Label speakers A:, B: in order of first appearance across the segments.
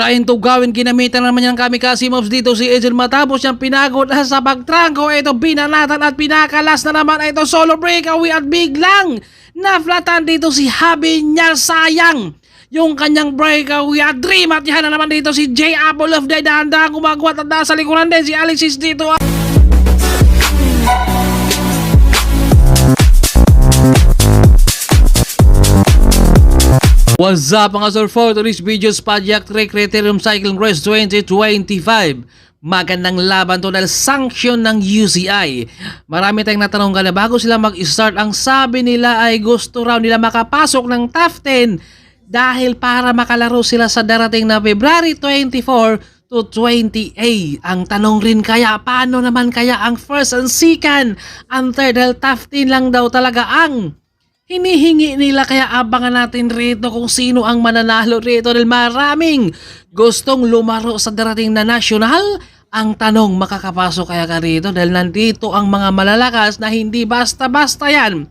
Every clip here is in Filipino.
A: Ryan Tugawin ginamitan naman niya ng kamikaze moves dito si Angel. Matapos niyang pinagod na sa pagtrangko. Ito binanatan at pinakalas na naman ito. Solo breakaway at biglang naflatan dito si Habi niya sayang yung kanyang breakaway at dream at yan na naman dito si J. Apple of the Danda gumagwat at nasa likuran din si Alexis dito What's up mga sir for today's videos Project Recreatorium Cycling Race 2025 Magandang laban to dahil sanction ng UCI Marami tayong natanong ka na bago sila mag-start Ang sabi nila ay gusto raw nila makapasok ng top 10 Dahil para makalaro sila sa darating na February 24 to 28 Ang tanong rin kaya paano naman kaya ang first and second Ang third? Dahil top 10 lang daw talaga ang Hinihingi nila kaya abangan natin rito kung sino ang mananalo rito dahil maraming gustong lumaro sa darating na national. Ang tanong, makakapasok kaya ka rito dahil nandito ang mga malalakas na hindi basta-basta yan.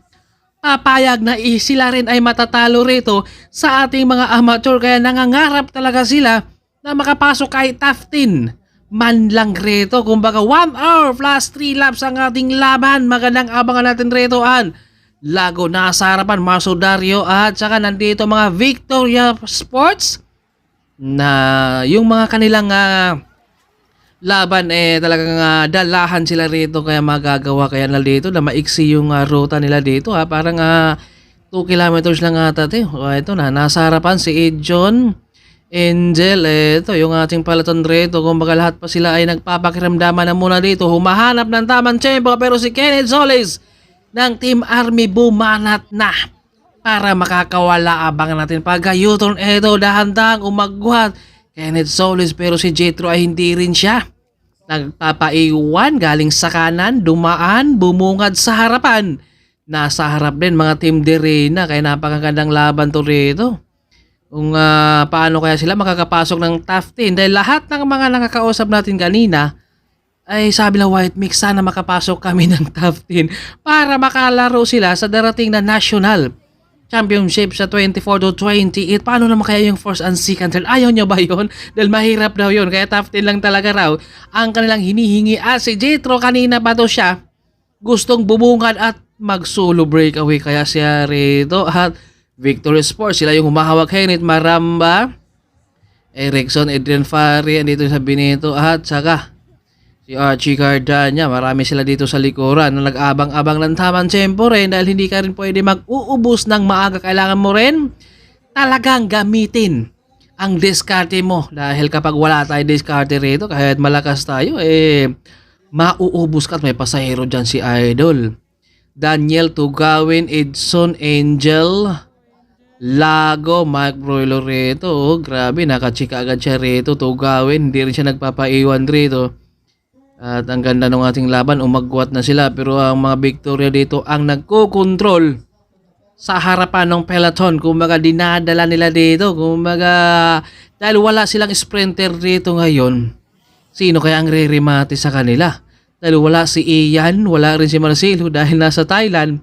A: Papayag na sila rin ay matatalo rito sa ating mga amateur kaya nangangarap talaga sila na makapasok kahit top 10 man lang rito. Kumbaga 1 hour plus 3 laps ang ating laban. Magandang abangan natin rito an. Lago nasa harapan, Marso Dario at saka nandito mga Victoria Sports na yung mga kanilang ah, laban eh talagang ah, dalahan sila rito. Kaya magagawa kaya na dito na maiksi yung ah, ruta nila dito ha parang 2 kilometers lang ata ito ito na nasa harapan si Edjon Angel. Eh, ito yung ating palaton rito. Kumbaga lahat pa sila ay nagpapakiramdaman na muna dito. Humahanap ng tamang tempo pero si Kenneth Solis ng Team Army bumanat na para makakawala abangan natin. Pag U-turn eto dahan-dahang umagwat. Kenneth Solis pero si Jetro ay hindi rin siya. Nagpapaiwan galing sa kanan dumaan bumungad sa harapan. Nasa harap din mga Team Derena kaya napakagandang laban to rito. Kung ah, paano kaya sila makakapasok ng top 10 dahil lahat ng mga nakakausap natin kanina ay sabi ng White Mix, sana makapasok kami ng top 10 para makalaro sila sa darating na national championship sa 24 to 28. Paano naman kaya yung first and second third? Ayaw nyo ba yun? Dahil mahirap daw yun. Kaya top 10 lang talaga raw ang kanilang hinihingi. At si Jetro kanina pa to siya gustong bubungad at mag-solo breakaway. Kaya siya rito at Victory Sports. Sila yung humahawak Henit Maramba, Erickson, Adrian Fari, andito sa Benito at saka si Archie Cardania, marami sila dito sa likuran na nag-abang-abang ng tamang tempo rin dahil hindi ka rin pwede mag-uubos ng maaga. Kailangan mo rin talagang gamitin ang diskarte mo dahil kapag wala tayo diskarte rito kahit malakas tayo eh mauubos ka at may pasahero dyan si Idol. Daniel Tugawin, Edson Angel, Lago, Mike Roy Loreto. Oh, grabe, nakachika agad siya rito. Tugawin, hindi rin siya nagpapaiwan rito. At ang ganda ng ating laban, umagwat na sila. Pero ang mga Victoria dito ang nagko-control sa harapan ng peloton. Kumbaga dinadala nila dito. Kumbaga dahil wala silang sprinter dito ngayon. Sino kaya ang re-remate sa kanila? Dahil wala si Ian, wala rin si Marcelo dahil nasa Thailand.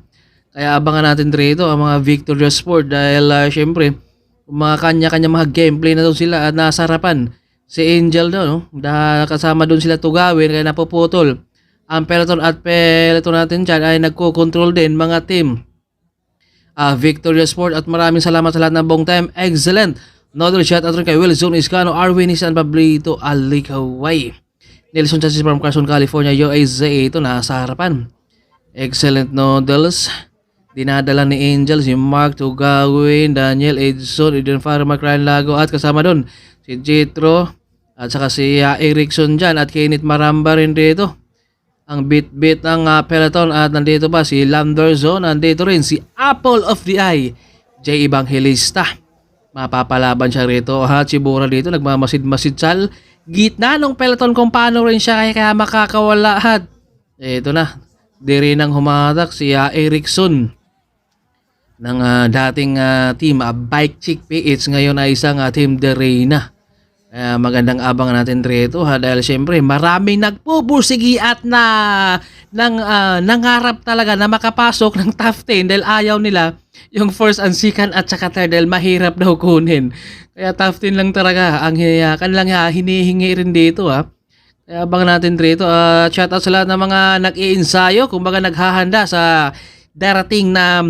A: Kaya abangan natin dito ang mga Victoria Sport dahil uh, syempre mga kanya-kanya mga gameplay na doon sila at nasa harapan si Angel doon, no? Dahil kasama doon sila tugawin kaya napuputol. Ang peloton at peloton natin dyan ay nagko-control din mga team. Ah, Victoria Sport at maraming salamat sa lahat ng buong time. Excellent. Another shout out rin kay Wilson Iscano, Arwin Isan Pablito, Alikaway. Nelson Chassis from Carson, California, USA. Ito nasa harapan. Excellent noodles. Dinadala ni Angel si Mark Tugawin, Daniel Edson, Eden Farmer, Ryan Lago at kasama doon si Jetro at saka si uh, Erickson dyan at Kenneth Maramba rin dito. Ang bit-bit ng uh, peloton. At nandito pa si Landerzo, nandito rin si Apple of the Eye, Jay Evangelista. Mapapalaban siya rito. At si Bura dito nagmamasid-masid sal gitna ng peloton kung paano rin siya kaya, kaya makakawala. At ito na, di rin ang humatak si uh, Erickson ng ah, dating ah, team uh, Bike Chick PH ngayon ay isang uh, team de Kaya magandang abang natin rito ha dahil siyempre maraming nagpupusigi at na nang, ah, nangarap talaga na makapasok ng top 10 dahil ayaw nila yung first and second at saka third dahil mahirap daw kunin. Kaya top 10 lang talaga ang uh, kanilang ah, hinihingi rin dito ha. Kaya abang natin rito. Uh, shout out sa lahat ng mga nag-iinsayo, kumbaga naghahanda sa darating na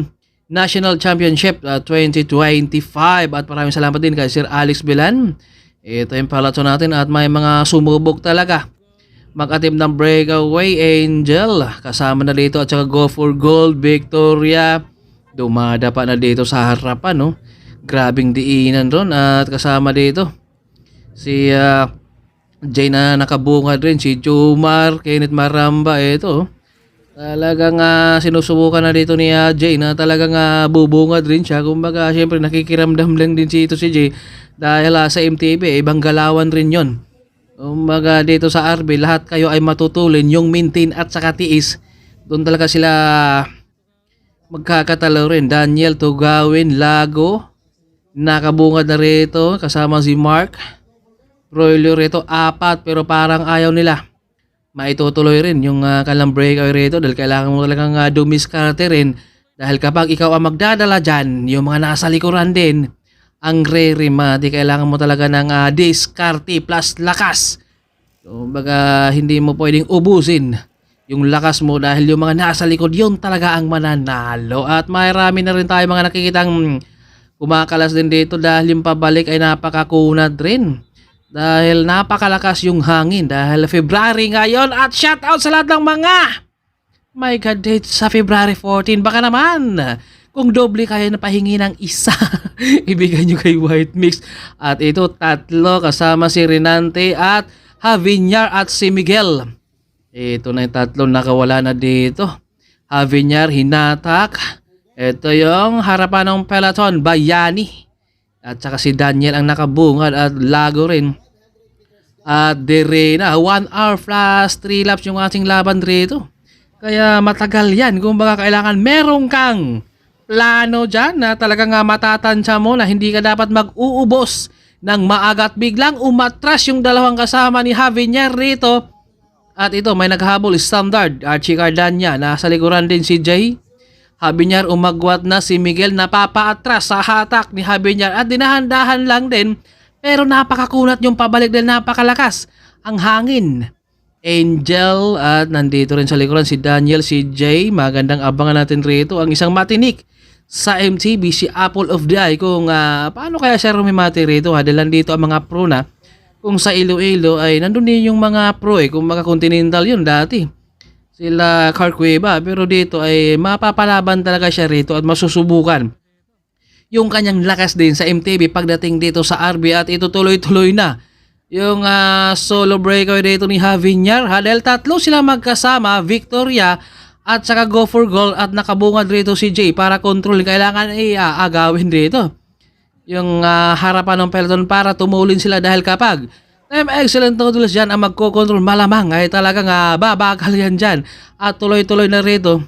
A: National Championship uh, 2025 at maraming salamat din kay Sir Alex Bilan. Ito yung palato natin at may mga sumubok talaga. Mag-attempt ng breakaway Angel. Kasama na dito at saka go for gold Victoria. Dumada pa na dito sa harapan no. Grabing diinan ron at kasama dito si uh, Jay na nakabungad rin si Jomar, Kenneth Maramba ito. Talagang uh, sinusubukan na dito ni uh, Jay na talagang uh, bubungad rin siya. Kumbaga, syempre nakikiramdam lang din si ito si Jay dahil uh, sa MTV, ibang galawan rin yon. Kumbaga dito sa RB, lahat kayo ay matutulin yung maintain at saka tiis. Doon talaga sila magkakatalo rin. Daniel Tugawin, Lago, nakabungad na rito kasama si Mark. Broiler rito, apat pero parang ayaw nila. Maitutuloy rin yung uh, kalang breakaway rito dahil kailangan mo talagang uh, dumiskarte rin. Dahil kapag ikaw ang magdadala dyan, yung mga nasa likuran din, ang re-rima, di kailangan mo talaga ng uh, diskarte plus lakas. So, baga, hindi mo pwedeng ubusin yung lakas mo dahil yung mga nasa likod, yun talaga ang mananalo. At marami na rin tayo mga nakikitang kumakalas din dito dahil yung pabalik ay napakakunad rin. Dahil napakalakas yung hangin dahil February ngayon at shout out sa lahat ng mga my God date sa February 14. Baka naman kung doble kayo na pahingi ng isa, ibigay nyo kay White Mix. At ito tatlo kasama si Renante at Javinyar at si Miguel. Ito na yung tatlo nakawala na dito. Javinyar, Hinatak. Ito yung harapan ng peloton, Bayani. At saka si Daniel ang nakabungad at Lago rin. At Derena, 1 hour plus 3 laps yung ating laban rito. Kaya matagal yan. Kung baka kailangan meron kang plano dyan na talagang uh, matatansya mo na hindi ka dapat mag-uubos ng maaga at biglang umatras yung dalawang kasama ni Javier rito. At ito, may naghabol standard. Archie Cardania, nasa likuran din si Jay. Javier umagwat na si Miguel napapaatras sa hatak ni Javier at dinahandahan lang din pero napakakunat yung pabalik dahil napakalakas ang hangin. Angel at nandito rin sa likuran si Daniel, si Jay. Magandang abangan natin rito ang isang matinik sa MTV, si Apple of the Eye. Kung uh, paano kaya siya rumimati rito ha? Dahil nandito ang mga pro na. Kung sa Iloilo ay nandun din yung mga pro eh. Kung mga continental yun dati. Sila Carcueva. Pero dito ay mapapalaban talaga siya rito at masusubukan. Yung kanyang lakas din sa MTV pagdating dito sa RB at ito tuloy-tuloy na. Yung uh, solo breakaway dito ni Javier ha dahil tatlo sila magkasama Victoria at saka go for goal at nakabungad rito si Jay para control kailangan ay uh, agawin dito. Yung uh, harapan ng peloton para tumulin sila dahil kapag Time excellent noodles dyan ang magkocontrol malamang ay talagang uh, babagal yan dyan at tuloy-tuloy na rito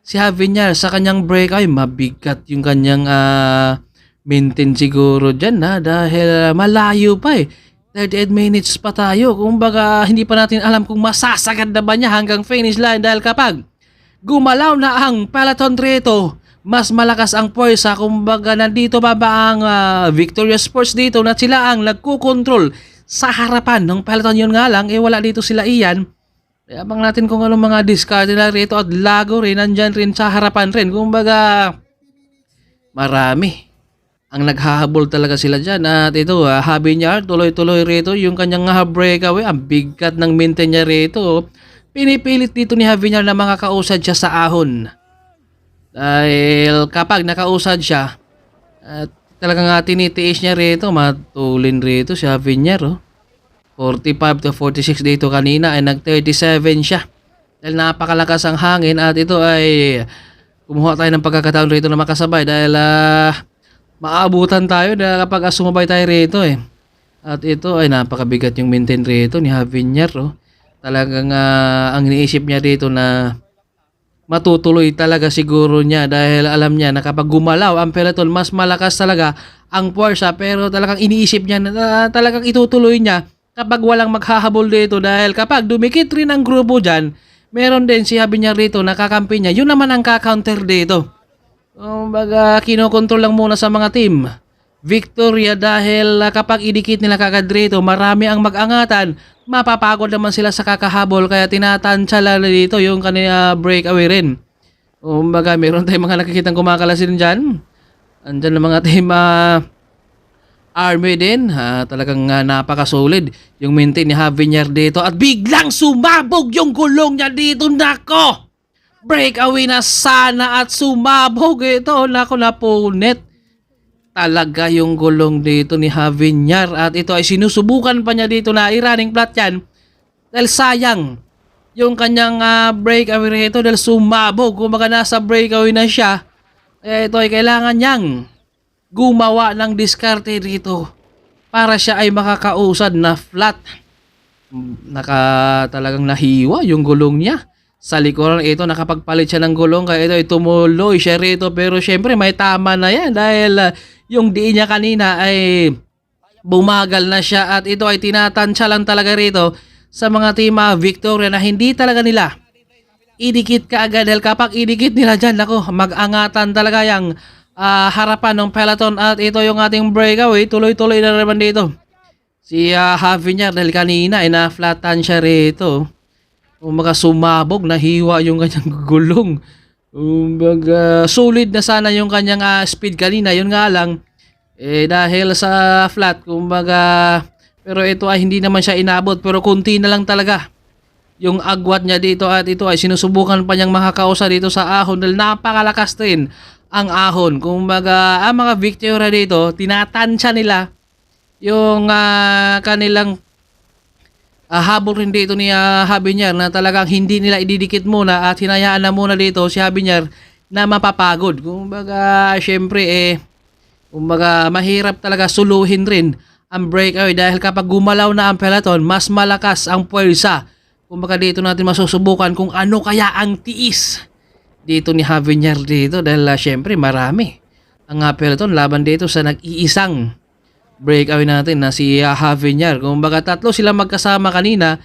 A: si Javier sa kanyang break ay mabigat yung kanyang uh, maintain siguro dyan na dahil uh, malayo pa eh. 38 minutes pa tayo. Kung baga hindi pa natin alam kung masasagad na ba niya hanggang finish line dahil kapag gumalaw na ang peloton rito, mas malakas ang puwersa. Kumbaga nandito ba ba ang uh, Victoria Sports dito na sila ang nagkukontrol sa harapan ng peloton yun nga lang, eh wala dito sila iyan Abang natin kung anong mga discard nila rito at lago rin, nandyan rin sa harapan rin. Kung baga, marami. Ang naghahabol talaga sila dyan. At ito, uh, habi niya, tuloy-tuloy rito yung kanyang uh, breakaway. Ang bigat ng minten niya rito. Pinipilit dito ni Javier na mga kausad siya sa ahon. Dahil kapag nakausad siya, at talagang uh, tinitiis niya rito, matulin rito si Javier. Oh. 45 to 46 dito kanina ay nag 37 siya. Dahil napakalakas ang hangin at ito ay kumuha tayo ng pagkakataon rito na makasabay dahil uh, maabutan tayo na kapag sumabay tayo rito eh. At ito ay napakabigat yung maintain rito ni Javier. Oh. Talagang uh, ang iniisip niya rito na matutuloy talaga siguro niya dahil alam niya na kapag gumalaw ang peloton mas malakas talaga ang puwersa pero talagang iniisip niya na talagang itutuloy niya kapag walang maghahabol dito dahil kapag dumikit rin ang grupo dyan, meron din si Habi niya rito nakakampi niya, yun naman ang kakounter dito. Kumbaga, kinokontrol lang muna sa mga team. Victoria dahil ah, kapag idikit nila kagad rito, marami ang mag-angatan, mapapagod naman sila sa kakahabol kaya tinatansya lang dito yung kanina breakaway rin. Kumbaga, meron tayong mga nakikitang kumakalasin dyan. Andyan ang mga team ah, Army din, ha, talagang uh, napaka-solid yung maintain ni Javier dito at biglang sumabog yung gulong niya dito, nako! Breakaway na sana at sumabog ito, nako napunit. Talaga yung gulong dito ni Javier at ito ay sinusubukan pa niya dito na i-running flat yan dahil sayang yung kanyang uh, breakaway rito dahil sumabog, kumaga nasa breakaway na siya, eh, ito ay kailangan niyang gumawa ng diskarte rito para siya ay makakausad na flat. Naka talagang nahiwa yung gulong niya. Sa likuran ito nakapagpalit siya ng gulong kaya ito ay tumuloy siya rito pero syempre may tama na yan dahil uh, yung diin niya kanina ay bumagal na siya at ito ay tinatansya lang talaga rito sa mga team uh, Victoria na hindi talaga nila idikit ka agad dahil kapag idikit nila dyan ako mag-angatan talaga yung ah, harapan ng peloton at ito yung ating breakaway. Tuloy-tuloy na naman dito. Si uh, Javier dahil kanina ay na-flatan siya rito. Umaga sumabog, nahiwa yung kanyang gulong. Umaga solid na sana yung kanyang ah, speed kanina. Yun nga lang, eh dahil sa flat, kumbaga, pero ito ay hindi naman siya inabot. Pero kunti na lang talaga yung agwat niya dito at ito ay sinusubukan pa niyang makakausa dito sa ahon dahil napakalakas din ang ahon. Kung baga, ang mga Victoria dito, tinatansya nila yung ah, kanilang uh, habol rin dito ni uh, Habinyar na talagang hindi nila ididikit muna at hinayaan na muna dito si Habinyar na mapapagod. Kung baga, syempre eh, kung baga, mahirap talaga suluhin rin ang breakaway dahil kapag gumalaw na ang peloton, mas malakas ang puwersa. Kung baga dito natin masusubukan kung ano kaya ang tiis dito ni Javier dito dahil uh, syempre marami ang uh, peloton laban dito sa nag-iisang breakaway natin na si uh, Javier. Kung baga tatlo sila magkasama kanina,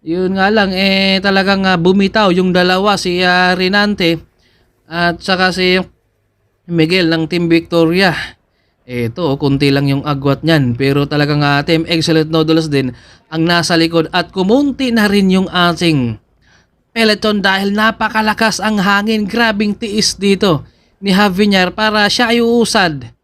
A: yun nga lang eh talagang uh, bumitaw yung dalawa si uh, Renante at saka si Miguel ng Team Victoria. Ito, kunti lang yung agwat niyan. Pero talagang uh, Team Excellent Noodles din ang nasa likod at kumunti na rin yung ating peloton dahil napakalakas ang hangin. Grabing tiis dito ni Javier para siya ay uusad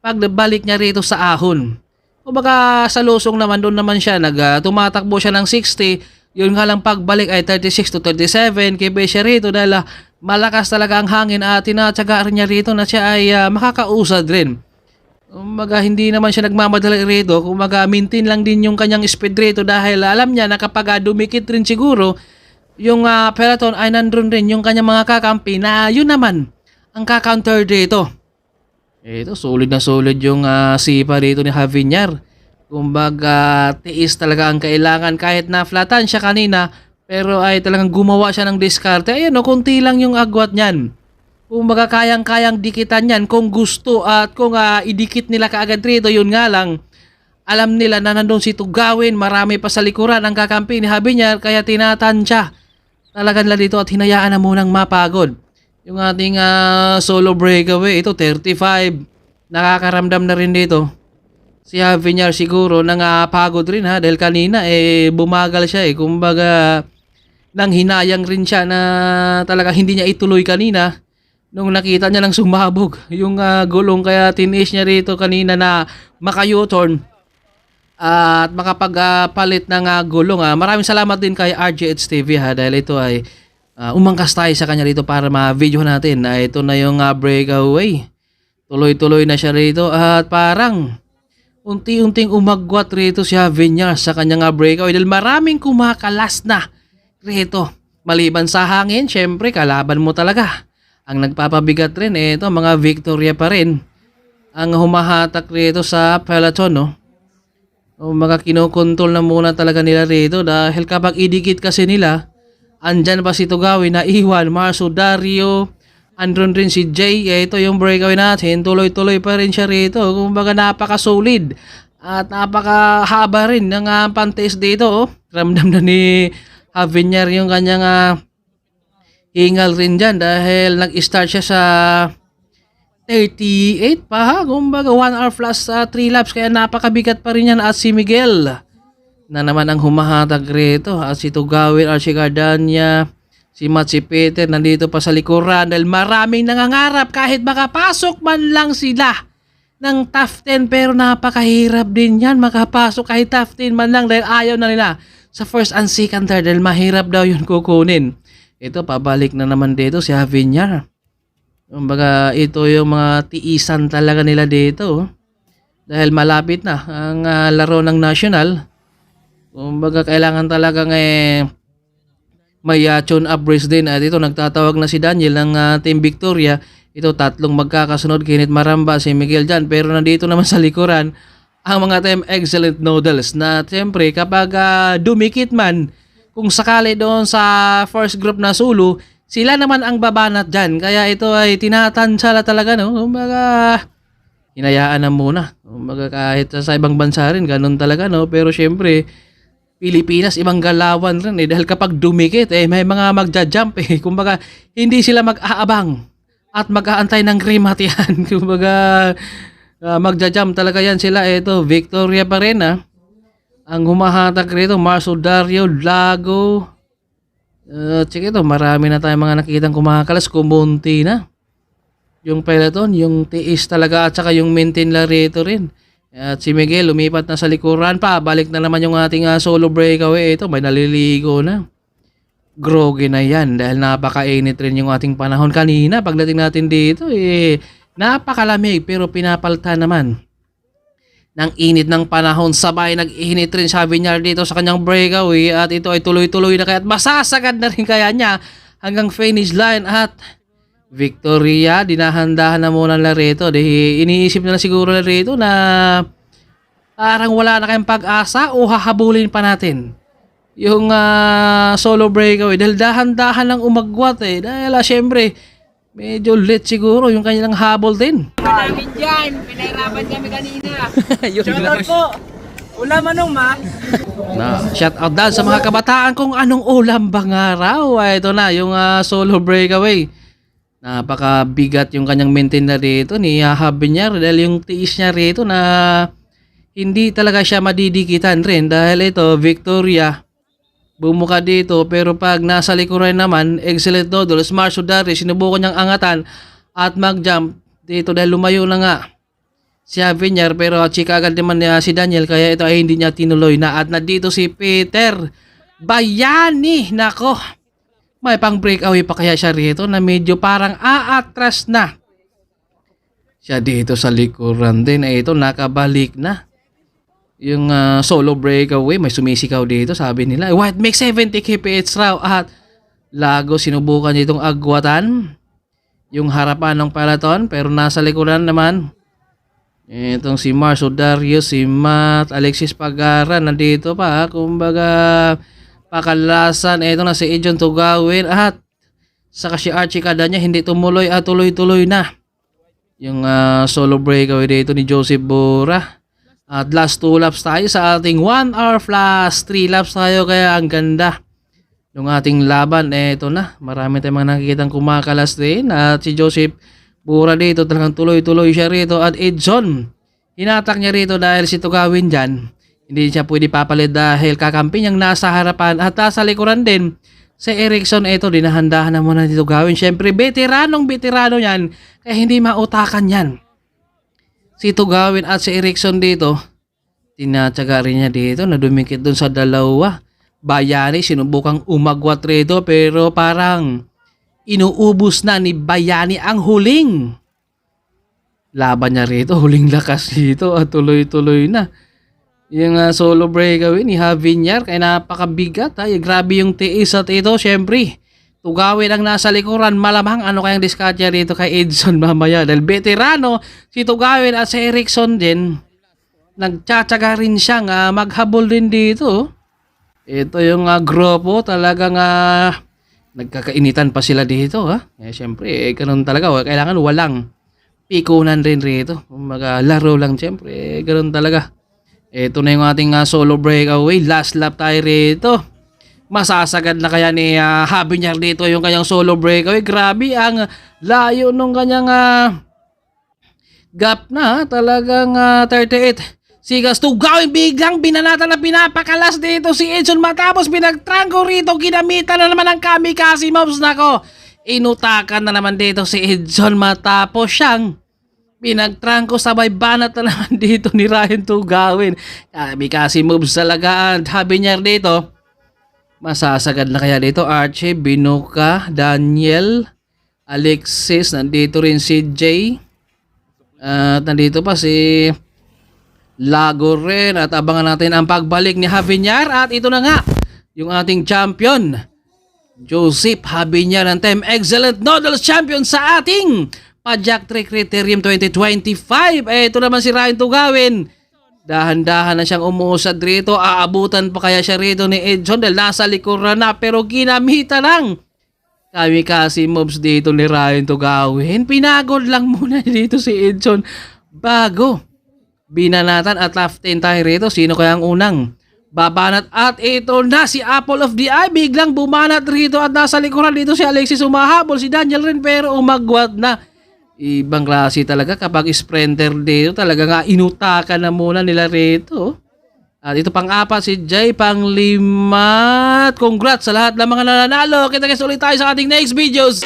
A: pagbalik niya rito sa ahon. Kumbaga sa lusong naman doon naman siya, nag, uh, tumatakbo siya ng 60, yun nga lang pagbalik ay 36 to 37 kay siya rito dahil uh, malakas talaga ang hangin at tinatsaga rin niya rito na siya ay uh, makakausad rin. Kumbaga hindi naman siya nagmamadali rito, kumbaga maintain lang din yung kanyang speed rito dahil alam niya na kapag dumikit rin siguro yung uh, peloton ay nandun rin yung kanyang mga kakampi na yun naman ang kakounter dito. Ito, solid na solid yung uh, sipa dito ni Javier. Kumbaga, tiis talaga ang kailangan kahit na flatan siya kanina pero ay talagang gumawa siya ng diskarte. Ayan o, konti lang yung agwat niyan. Kumbaga kayang-kayang dikitan yan kung gusto at kung uh, idikit nila kaagad rito, yun nga lang. Alam nila na nandun si Tugawin, marami pa sa likuran ang kakampi ni Habinyar kaya tinatansya. Talagan lang dito at hinayaan na munang mapagod. Yung ating uh, solo breakaway, ito 35. Nakakaramdam na rin dito. Si Havinyar siguro nangapagod rin ha dahil kanina eh bumagal siya eh. Kumbaga nang hinayang rin siya na talaga hindi niya ituloy kanina nung nakita niya lang sumabog yung uh, gulong kaya tiniis niya rito kanina na maka-U-turn at makapagpalit uh, ng uh, gulong. Uh. Maraming salamat din kay RGH TV ha dahil ito ay uh, umangkas tayo sa kanya rito para ma-video natin na uh, ito na yung uh, breakaway. Tuloy-tuloy na siya rito at parang unti-unting umagwat rito si Javier sa kanyang uh, breakaway dahil maraming kumakalas na rito. Maliban sa hangin, syempre kalaban mo talaga ang nagpapabigat rin, ito mga Victoria pa rin ang humahatak rito sa peloton, no? O mga kinokontrol na muna talaga nila rito dahil kapag idikit kasi nila, Andyan pa si Tugawi na iwan, Marso Dario, andron rin si Jay. Eh, ito yung breakaway natin. Tuloy-tuloy pa rin siya rito. Kumbaga napaka-solid. At napakahaba rin ng uh, panties dito. Oh. Ramdam na ni Javinier yung kanyang ah, hingal rin dyan dahil nag-start siya sa 38 pa ha. Kumbaga 1 hour plus 3 laps kaya napakabigat pa rin yan at si Miguel na naman ang humahatag rito at si Tugawin, Archie Gardania, si Matt, si Peter nandito pa sa likuran dahil maraming nangangarap kahit makapasok man lang sila ng top 10 pero napakahirap din yan makapasok kahit top 10 man lang dahil ayaw na nila sa first and second third dahil mahirap daw yun kukunin. Ito, pabalik na naman dito si Javier. Kumbaga, ito yung mga tiisan talaga nila dito. oh. Dahil malapit na ang ah, laro ng national. Kumbaga, kailangan talagang eh, may uh, tune up race din. At ito, nagtatawag na si Daniel ng ah, Team Victoria. Ito, tatlong magkakasunod. Kinit Maramba, si Miguel Jan. Pero nandito naman sa likuran, ang mga Team Excellent Noodles na siyempre kapag ah, dumikit man, kung sakali doon sa first group na solo, sila naman ang babanat dyan. Kaya ito ay tinatansala talaga, no? Kumbaga, hinayaan na muna. Kumbaga kahit sa ibang bansa rin, ganun talaga, no? Pero syempre, Pilipinas, ibang galawan rin eh. Dahil kapag dumikit, eh, may mga magja-jump eh. Kumbaga, hindi sila mag-aabang at mag-aantay ng krimat yan. Kumbaga, uh, magja-jump talaga yan sila. Ito, Victoria pa rin ah. Ang humahatak rito, Marso Dario, Lago. Uh, sige ito, marami na tayong mga nakikitang kumakalas, kumunti na. Yung peloton, yung tiis talaga at saka yung maintain rito rin. At si Miguel lumipat na sa likuran pa. Balik na naman yung ating ah, solo breakaway. Ito, may naliligo na. Groggy na yan dahil napakainit rin yung ating panahon kanina. Pagdating natin dito, eh, napakalamig pero pinapalta naman ng init ng panahon. Sabay nag-init rin siya Vinyar dito sa kanyang breakaway at ito ay tuloy-tuloy na kaya at masasagad na rin kaya niya hanggang finish line at Victoria, dinahandahan na muna nila rito. Di, iniisip na siguro na rito na parang wala na kayong pag-asa o hahabulin pa natin yung ah, solo breakaway dahil dahan-dahan lang umagwat eh. Dahil ah, syempre, medyo late siguro yung kanilang habol din.
B: namin dyan. Pinahirapan kami kanina.
A: Yun
B: Shoutout po. Ulam anong ma?
A: Na, shout out dahil sa mga kabataan kung anong ulam bang araw. Ay, ito na, yung ah, solo breakaway. Napakabigat yung kanyang maintain na rito ni Habi niya dahil yung tiis niya rito na hindi talaga siya madidikitan rin dahil ito, Victoria, bumuka dito pero pag nasa likuran naman, excellent noodles, Marcio Dari, sinubukan niyang angatan at mag-jump dito dahil lumayo na nga si Javier pero chika agad naman niya si Daniel kaya ito ay hindi niya tinuloy na. At nandito si Peter Bayani nako may pang breakaway pa kaya siya rito na medyo parang aatras na. Siya dito sa likuran din. Ay ito nakabalik na. Yung ah, solo breakaway may sumisigaw dito sabi nila. What? Makes 70 kph raw at Lago sinubukan itong agwatan. Yung harapan ng peloton pero nasa likuran naman. Itong si Mars Dario, si Matt, Alexis Pagara, nandito pa. Kumbaga, pakalasan. Ito na si Ejon Tugawin at saka si Archie Cadanya, hindi tumuloy at tuloy-tuloy na. Yung ah, solo breakaway dito ni Joseph Bora. At last two laps tayo sa ating 1 hour plus 3 laps tayo kaya ang ganda ng ating laban. Eh, ito na. Marami tayong mga nakikitang kumakalas din. At si Joseph Bura dito talagang tuloy-tuloy siya rito. At Edson, hinatak niya rito dahil si Tugawin dyan. Hindi siya pwede papalit dahil kakampi niyang nasa harapan at nasa likuran din. Si Erickson, ito, dinahandahan na muna dito gawin. Siyempre, veteranong veterano yan. Kaya hindi mautakan yan. Si Tugawin at si Erickson dito, tinatsaga rin niya dito na dumikit dun sa dalawa. Bayani, sinubukang umagwat rito pero parang inuubos na ni Bayani ang huling. Laban niya rito, huling lakas dito at tuloy-tuloy na. Yung ah, solo breakaway ni Javier kaya napakabigat ha. Grabe yung tiis at ito syempre. Tugawin ang nasa likuran, malamang ano kayang diskarte rito kay Edson mamaya. Dahil veterano, si Tugawin at si Erickson din, nagtsatsaga rin siyang ah, maghabol din dito. Ito yung uh, grupo, talagang ah, nagkakainitan pa sila dito ha. Eh, syempre, eh, ganun talaga. Kailangan walang pikunan rin rito. Laro lang syempre, eh, ganun talaga. Ito na yung ating ah, solo breakaway. Last lap tayo rito. Masasagad na kaya ni uh, Habinyar dito yung kanyang solo breakaway. Grabe ang layo nung kanyang ah, gap na. Talagang ah, 38. Sigas to gawin biglang binanata na pinapakalas dito si Edson matapos pinagtrangko rito ginamitan na naman ng kamikaze mobs nako inutakan na naman dito si Edson matapos siyang pinagtrangko sabay banat na naman dito ni Ryan Tugawin. Kamikaze moves talaga at habi niya dito. Masasagad na kaya dito Archie, Binuka, Daniel Alexis, nandito rin si Jay. At nandito pa si Lago rin. At abangan natin ang pagbalik ni Havinyar at ito na nga yung ating champion Joseph Habinyar ng Team Excellent Noodles Champion sa ating Pajak Trick Criterium 2025 eh ito naman si Ryan Tugawin dahan-dahan na siyang umuusad rito aabutan pa kaya siya rito ni Edson dahil nasa likuran na pero ginamita lang kami kasi mobs dito ni Ryan Tugawin pinagod lang muna dito si Edson bago binanatan at left 10 tayo rito. Sino kaya ang unang babanat? At ito na si Apple of the Eye. Biglang bumanat rito at nasa likuran dito si Alexis umahabol. Si Daniel rin pero umagwat na. Ibang klase talaga kapag sprinter dito. Talaga nga inutakan na muna nila rito. At ito pang apat si Jay pang lima. At Congrats sa lahat ng mga nananalo. Kita-kits ulit tayo sa ating next videos.